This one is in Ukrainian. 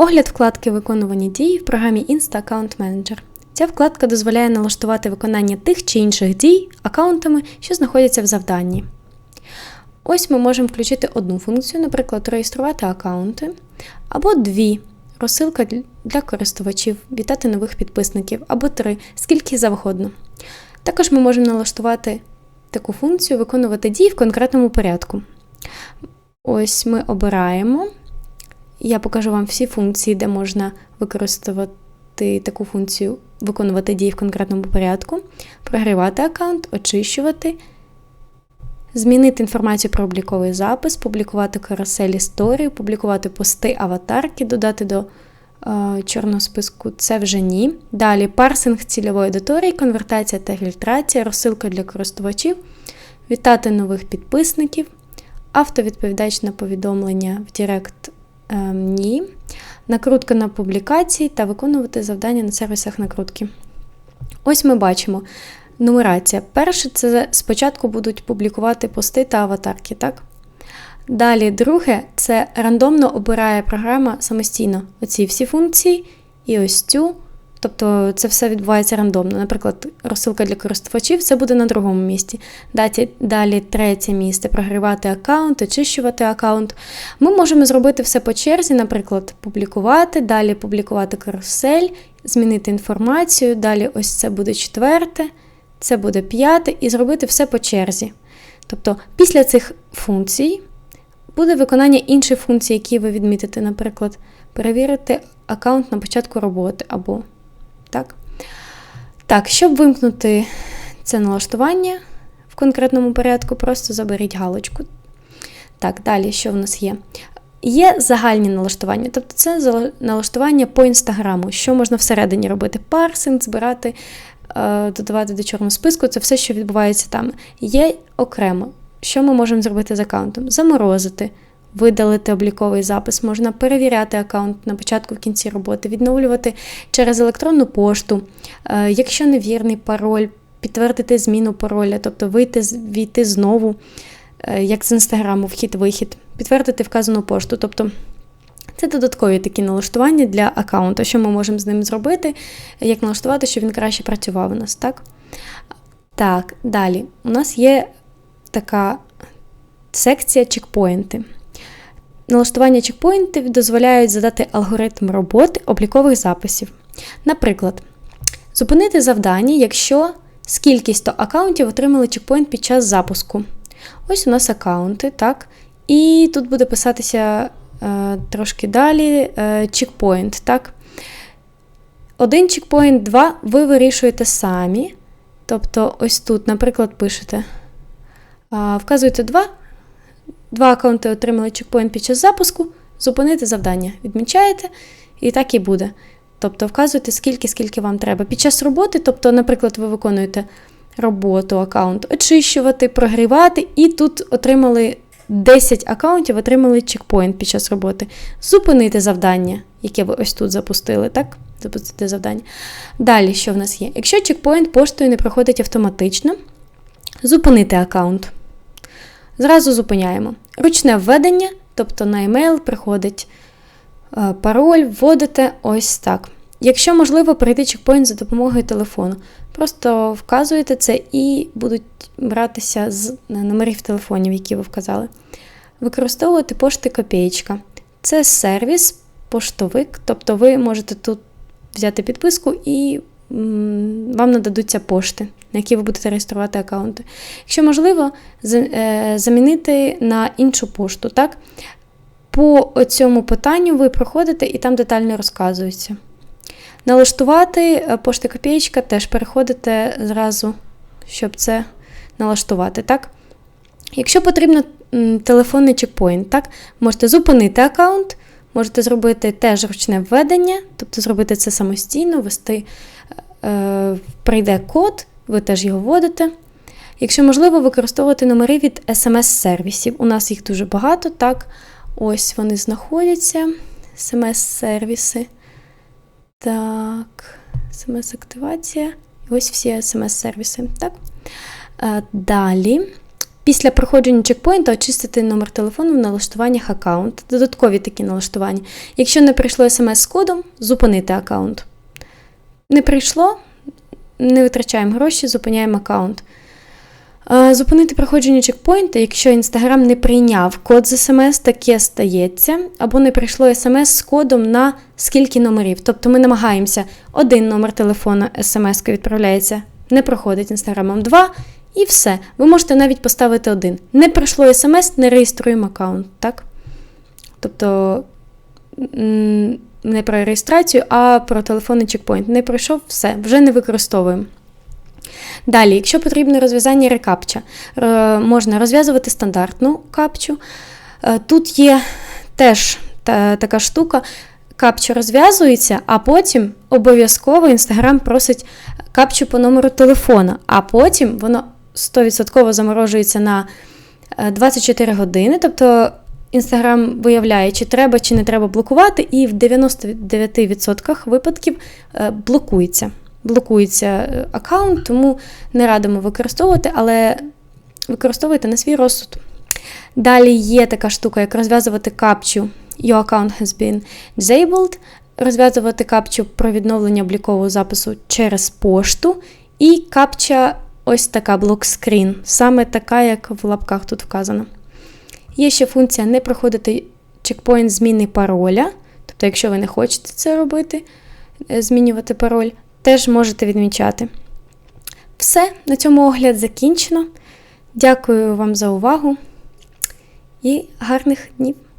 Огляд вкладки Виконувані дії в програмі Insta Account Manager. Ця вкладка дозволяє налаштувати виконання тих чи інших дій аккаунтами, що знаходяться в завданні. Ось ми можемо включити одну функцію, наприклад, реєструвати аккаунти, або дві розсилка для користувачів, вітати нових підписників, або три, скільки завгодно. Також ми можемо налаштувати таку функцію, виконувати дії в конкретному порядку. Ось ми обираємо. Я покажу вам всі функції, де можна використовувати таку функцію, виконувати дії в конкретному порядку, прогрівати аккаунт, очищувати, змінити інформацію про обліковий запис, публікувати карусель історію, публікувати пости аватарки, додати до е, чорного списку це вже ні. Далі парсинг цільової аудиторії, конвертація та фільтрація, розсилка для користувачів, вітати нових підписників, автовідповідач на повідомлення в Директ ні. Накрутка на публікації та виконувати завдання на сервісах накрутки. Ось ми бачимо нумерація. Перше, це спочатку будуть публікувати пости та аватарки, так? Далі, друге, це рандомно обирає програма самостійно оці всі функції і ось цю. Тобто це все відбувається рандомно. Наприклад, розсилка для користувачів це буде на другому місці. Далі, третє місце прогрівати аккаунт, очищувати аккаунт. Ми можемо зробити все по черзі, наприклад, публікувати, далі публікувати карусель, змінити інформацію, далі ось це буде четверте, це буде п'яте, і зробити все по черзі. Тобто, після цих функцій буде виконання інших функцій, які ви відмітите, наприклад, перевірити аккаунт на початку роботи або так? Так, щоб вимкнути це налаштування в конкретному порядку, просто заберіть галочку. Так, далі, що в нас є? Є загальні налаштування, тобто це налаштування по інстаграму, що можна всередині робити. Парсинг, збирати, е, додавати до чорного списку це все, що відбувається там. Є окремо, що ми можемо зробити з аккаунтом? Заморозити видалити обліковий запис, можна перевіряти аккаунт на початку в кінці роботи, відновлювати через електронну пошту, е, якщо невірний пароль, підтвердити зміну пароля, тобто вийти війти знову, е, як з інстаграму, вхід-вихід, підтвердити вказану пошту. тобто це додаткові такі налаштування для аккаунту, що ми можемо з ним зробити, як налаштувати, щоб він краще працював у нас, так? Так, далі. У нас є така секція чекпоінти. Налаштування чекпоінтів дозволяють задати алгоритм роботи облікових записів. Наприклад, зупинити завдання, якщо з кількістю аккаунтів отримали чекпоінт під час запуску. Ось у нас аккаунти, так? І тут буде писатися е, трошки далі е, чекпоінт, так? Один чекпоінт, два ви вирішуєте самі. Тобто, ось тут, наприклад, пишете. Вказуєте два, Два аккаунти отримали чекпоінт під час запуску, зупинити завдання. Відмічаєте, і так і буде. Тобто вказуєте, скільки, скільки вам треба. Під час роботи, тобто, наприклад, ви виконуєте роботу, аккаунт, очищувати, прогрівати, і тут отримали 10 аккаунтів, отримали чекпоінт під час роботи. Зупинити завдання, яке ви ось тут запустили, так? Запустити завдання. Далі, що в нас є? Якщо чекпоінт поштою не проходить автоматично, зупинити аккаунт. Зразу зупиняємо. Ручне введення, тобто на емейл приходить е, пароль, вводите ось так. Якщо можливо, пройти чекпоінт за допомогою телефону. Просто вказуєте це і будуть братися з номерів телефонів, які ви вказали. Використовувати пошти копієчка. Це сервіс, поштовик, тобто ви можете тут взяти підписку і вам нададуться пошти, на які ви будете реєструвати аккаунти. Якщо можливо, е, замінити на іншу пошту. так? По цьому питанню ви проходите і там детально розказується. Налаштувати е, пошти копієчка теж переходите зразу, щоб це налаштувати. так? Якщо потрібно телефонний чекпоінт, так? можете зупинити аккаунт, можете зробити теж ручне введення, тобто зробити це самостійно, ввести Е, прийде код, ви теж його вводите. Якщо можливо, використовувати номери від смс-сервісів. У нас їх дуже багато, так. Ось вони знаходяться. смс-сервіси. Так, смс-активація. Ось всі смс-сервіси. так. Е, далі Після проходження чекпоінта очистити номер телефону в налаштуваннях аккаунт. Додаткові такі налаштування. Якщо не прийшло смс з кодом, зупинити аккаунт. Не прийшло, не витрачаємо гроші, зупиняємо аккаунт. Зупинити проходження чекпоінта, якщо Instagram не прийняв код з смс, таке стається, або не прийшло смс з кодом на скільки номерів. Тобто ми намагаємося один номер телефону смс відправляється, не проходить інстаграмом два, і все. Ви можете навіть поставити один. Не прийшло смс, не реєструємо аккаунт, так? Тобто не про реєстрацію, а про телефонний чекпоінт. Не пройшов, все, вже не використовуємо. Далі, якщо потрібне розв'язання рекапча, е, можна розв'язувати стандартну капчу. Е, Тут є теж та, така штука. Капча розв'язується, а потім обов'язково Інстаграм просить капчу по номеру телефона, а потім воно 100% заморожується на е, 24 години. Тобто Інстаграм виявляє, чи треба, чи не треба блокувати, і в 99% випадків е, блокується. Блокується е, аккаунт, тому не радимо використовувати, але використовуйте на свій розсуд. Далі є така штука, як розв'язувати капчу Your account has been disabled, розв'язувати капчу про відновлення облікового запису через пошту, і капча ось така блокскрін, саме така, як в лапках тут вказано. Є ще функція не проходити чекпоінт зміни пароля. Тобто, якщо ви не хочете це робити, е, змінювати пароль, теж можете відмічати. Все, на цьому огляд закінчено. Дякую вам за увагу і гарних днів!